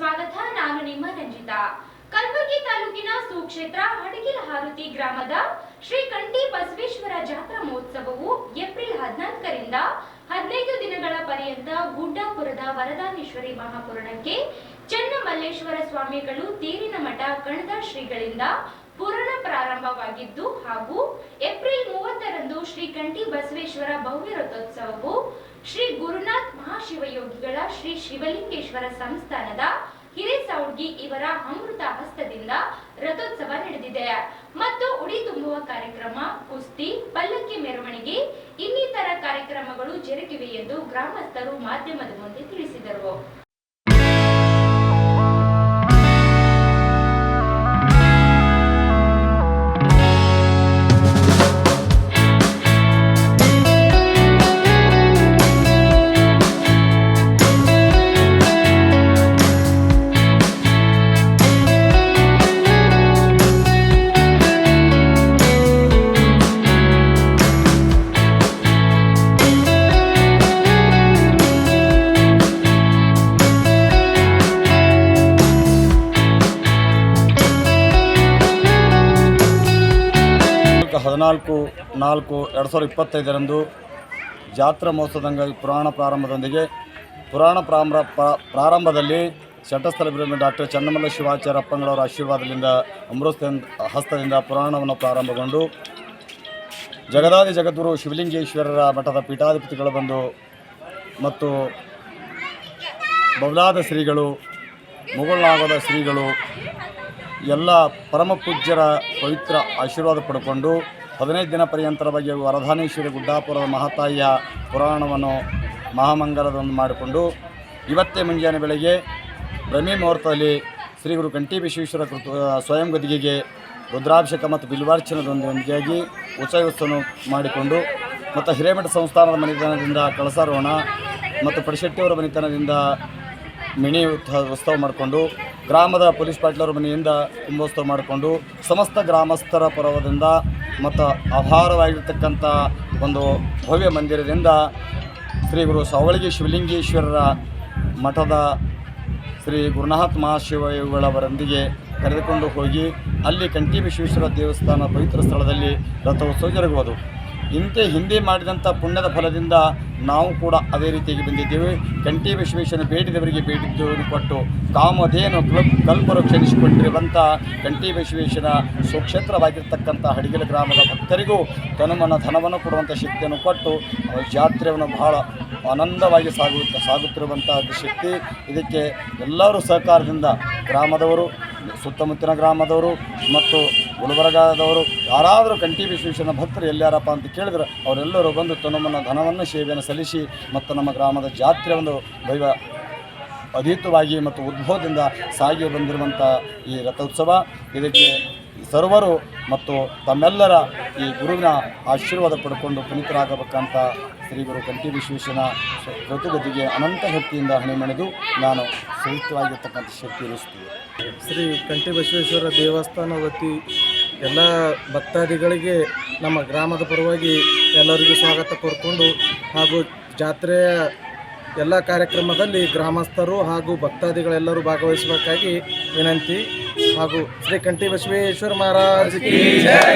ಸ್ವಾಗತ, ನಾನು ನಿಮ್ಮ ರಂಜಿತಾ ಕಲಬುರಗಿ ತಾಲೂಕಿನ ಸುಕ್ಷೇತ್ರ ಹಡಗಿಲ ಹಾರುತಿ ಗ್ರಾಮದ ಶ್ರೀ ಕಂಠಿ ಬಸವೇಶ್ವರ ಜಾತ್ರಾ ಮಹೋತ್ಸವವು ಏಪ್ರಿಲ್ ಹದಿನಾಲ್ಕರಿಂದ ಹದಿನೈದು ದಿನಗಳ ಪರ್ಯಂತ ಗುಡ್ಡಾಪುರದ ವರದಾನೇಶ್ವರಿ ಮಹಾಪುರಾಣಕ್ಕೆ ಚನ್ನಮಲ್ಲೇಶ್ವರ ಸ್ವಾಮಿಗಳು ತೇರಿನ ಮಠ ಕಣದ ಶ್ರೀಗಳಿಂದ ಪುರಾಣ ಪ್ರಾರಂಭವಾಗಿದ್ದು ಹಾಗೂ ಏಪ್ರಿಲ್ ಮೂವತ್ತರಂದು ಶ್ರೀ ಕಂಠಿ ಬಸವೇಶ್ವರ ಭವ್ಯ ರಥೋತ್ಸವವು ಶ್ರೀ ಗುರುನಾಥ್ ಮಹಾಶಿವಯೋಗಿಗಳ ಶ್ರೀ ಶಿವಲಿಂಗೇಶ್ವರ ಸಂಸ್ಥಾನದ ಹಿರೇಸೌಡ್ಗಿ ಇವರ ಅಮೃತ ಹಸ್ತದಿಂದ ರಥೋತ್ಸವ ನಡೆದಿದೆ. ಮತ್ತು ಉಡಿ ತುಂಬುವ ಕಾರ್ಯಕ್ರಮ, ಕುಸ್ತಿ, ಪಲ್ಲಕ್ಕಿ ಮೆರವಣಿಗೆ, ಇನ್ನಿತರ ಕಾರ್ಯಕ್ರಮಗಳು ಜರುಗಿವೆ ಎಂದು ಗ್ರಾಮಸ್ಥರು ಮಾಧ್ಯಮದ ಮುಂದೆ ತಿಳಿಸಿದರು. ಹದಿನಾಲ್ಕು, ನಾಲ್ಕು, ಎರಡು ಸಾವಿರದ ಇಪ್ಪತ್ತೈದರಂದು ಜಾತ್ರಾ ಮಹೋತ್ಸವದ ಅಂಗವಾಗಿ ಪುರಾಣ ಪ್ರಾರಂಭದೊಂದಿಗೆ ಪುರಾಣ ಪ್ರಾರಂಭ ಪ್ರ- ಪ್ರಾರಂಭದಲ್ಲಿ ಶಟಸ್ಥಲ ಬ್ರಹ್ಮ ಡಾಕ್ಟರ್ ಚನ್ನಮಲ್ಲ ಶಿವಾಚಾರ್ಯ ಅಪ್ಪಂಗಳವರ ಆಶೀರ್ವಾದದಿಂದ ಅಮೃತ ಹಸ್ತದಿಂದ ಪುರಾಣವನ್ನು ಪ್ರಾರಂಭಗೊಂಡು ಜಗದಾದಿ ಜಗದ್ಗುರು ಶಿವಲಿಂಗೇಶ್ವರರ ಮಠದ ಪೀಠಾಧಿಪತಿಗಳು ಬಂದು ಮತ್ತು ಬೌಲಾದ ಶ್ರೀಗಳು ಮುಗುಳ್ನಾಗದ ಶ್ರೀಗಳು ಎಲ್ಲ ಪರಮ ಪೂಜ್ಯರ ಪವಿತ್ರ ಆಶೀರ್ವಾದ ಪಡ್ಕೊಂಡು ಹದಿನೈದು ದಿನ ಪರ್ಯಂತರವಾಗಿ ವರದಾನೇಶ್ವರಿ ಗುಡ್ಡಾಪುರದ ಮಹಾತಾಯಿಯ ಪುರಾಣವನ್ನು ಮಹಾಮಂಗಲವನ್ನು ಮಾಡಿಕೊಂಡು ಇವತ್ತೇ ಮುಂಜಾನೆ ಬೆಳಗ್ಗೆ ಬ್ರಹ್ಮಿ ಮುಹೂರ್ತದಲ್ಲಿ ಶ್ರೀ ಗುರು ಕಂಠಿ ವಿಶ್ವೇಶ್ವರ ಕೃತ ಸ್ವಯಂ ಗದಿಗೆಗೆ ರುದ್ರಾಭಿಷೇಕ ಮತ್ತು ಬಿಲ್ವಾರ್ಚನದೊಂದಿಗಾಗಿ ಉತ್ಸವವನ್ನು ಮಾಡಿಕೊಂಡು ಮತ್ತು ಹಿರೇಮಠ ಸಂಸ್ಥಾನದ ಮನೆತನದಿಂದ ಕಳಸಾರೋಹಣ ಮತ್ತು ಪಡಿಶೆಟ್ಟಿಯವರ ಮನೆತನದಿಂದ ಮಿಣಿ ಉತ್ಸ- ಉತ್ಸವ ಮಾಡಿಕೊಂಡು ಗ್ರಾಮದ ಪೊಲೀಸ್ ಪಾಟೀಲರ ಮನೆಯಿಂದ ಕುಂಭೋತ್ಸವ ಮಾಡಿಕೊಂಡು ಸಮಸ್ತ ಗ್ರಾಮಸ್ಥರ ಪರ್ವದಿಂದ ಮತ್ತು ಅಪಾರವಾಗಿರ್ತಕ್ಕಂಥ ಒಂದು ಭವ್ಯ ಮಂದಿರದಿಂದ ಶ್ರೀ ಗುರು ಸಾವಳಗಿ ಶಿವಲಿಂಗೇಶ್ವರರ ಮಠದ ಶ್ರೀ ಗುರುನಾಥ ಮಹಾಶಿವಗಳವರೊಂದಿಗೆ ಕರೆದುಕೊಂಡು ಹೋಗಿ ಅಲ್ಲಿ ಕಂಠಿ ವಿಶ್ವೇಶ್ವರ ದೇವಸ್ಥಾನ ಪವಿತ್ರ ಸ್ಥಳದಲ್ಲಿ ರಥೋತ್ಸವ ಜರುಗುವುದು. ಇಂತೆ ಹಿಂದೆ ಮಾಡಿದಂಥ ಪುಣ್ಯದ ಫಲದಿಂದ ನಾವು ಕೂಡ ಅದೇ ರೀತಿಯಾಗಿ ಬಂದಿದ್ದೇವೆ. ಕಂಠಿ ವಿಶ್ವೇಶ್ವರನ ಬೇಡಿದವರಿಗೆ ಬೇಡಿದ್ದನ್ನು ಕೊಟ್ಟು ಕಾಮಧೇನು ಕಲ್ ಕಲ್ಪವೃಕ್ಷ ಎನಿಸಿಕೊಂಡಿರುವಂಥ ಕಂಠಿ ವಿಶ್ವೇಶ್ವರ ಸುಕ್ಷೇತ್ರವಾಗಿರ್ತಕ್ಕಂಥ ಹಡಿಗಲ ಗ್ರಾಮದ ಭಕ್ತರಿಗೂ ತನುಮನ ಧನವನ್ನು ಕೊಡುವಂಥ ಶಕ್ತಿಯನ್ನು ಕೊಟ್ಟು ಜಾತ್ರೆಯನ್ನು ಬಹಳ ಆನಂದವಾಗಿ ಸಾಗುತ್ತ ಸಾಗುತ್ತಿರುವಂಥ ಶಕ್ತಿ. ಇದಕ್ಕೆ ಎಲ್ಲರೂ ಸಹಕಾರದಿಂದ ಗ್ರಾಮದವರು ಸುತ್ತಮುತ್ತಲಿನ ಗ್ರಾಮದವರು ಮತ್ತು ಗುಲ್ಬರ್ಗಾದವರು, ಯಾರಾದರೂ ಕಂಠಿ ವಿಶ್ವೇಶ್ವರನ ಭಕ್ತರು ಎಲ್ಲಿಯಾರಪ್ಪ ಅಂತ ಕೇಳಿದ್ರೆ ಅವರೆಲ್ಲರೂ ಬಂದು ತನುಮನ ಧನವನ್ನು ಸೇವೆಯನ್ನು ಸಲ್ಲಿಸಿ ಮತ್ತು ನಮ್ಮ ಗ್ರಾಮದ ಜಾತ್ರೆ ಒಂದು ದೈವ ಅಧೀತವಾಗಿ ಮತ್ತು ಉದ್ಭವದಿಂದ ಸಾಗಿ ಬಂದಿರುವಂಥ ಈ ರಥೋತ್ಸವ. ಇದಕ್ಕೆ ಸರ್ವರು ಮತ್ತು ತಮ್ಮೆಲ್ಲರ ಈ ಗುರುವಿನ ಆಶೀರ್ವಾದ ಪಡ್ಕೊಂಡು ಪುನೀತರಾಗಬೇಕಂತ ಶ್ರೀ ಗುರು ಕಂಠಿ ವಿಶ್ವೇಶ್ವರನ ಋತುಗತಿಗೆ ಅನಂತ ಭಕ್ತಿಯಿಂದ ಹಣಿಮಣಿದು ನಾನು ಸಹಿತವಾಗಿರ್ತಕ್ಕಂಥ ಶಕ್ತಿ ಇರಿಸ್ತೀವಿ ಶ್ರೀ ಕಂಠಿ ಬಸವೇಶ್ವರ ದೇವಸ್ಥಾನ ವತಿ ಎಲ್ಲ ಭಕ್ತಾದಿಗಳಿಗೆ ನಮ್ಮ ಗ್ರಾಮದ ಪರವಾಗಿ ಎಲ್ಲರಿಗೂ ಸ್ವಾಗತ ಕೋರಿಕೊಂಡು ಹಾಗೂ ಜಾತ್ರೆಯ ಎಲ್ಲ ಕಾರ್ಯಕ್ರಮದಲ್ಲಿ ಗ್ರಾಮಸ್ಥರು ಹಾಗೂ ಭಕ್ತಾದಿಗಳೆಲ್ಲರೂ ಭಾಗವಹಿಸಬೇಕಾಗಿ ವಿನಂತಿ ಹಾಗೂ ಶ್ರೀ ಕಂಠಿ ಬಸವೇಶ್ವರ ಮಹಾರಾಜ್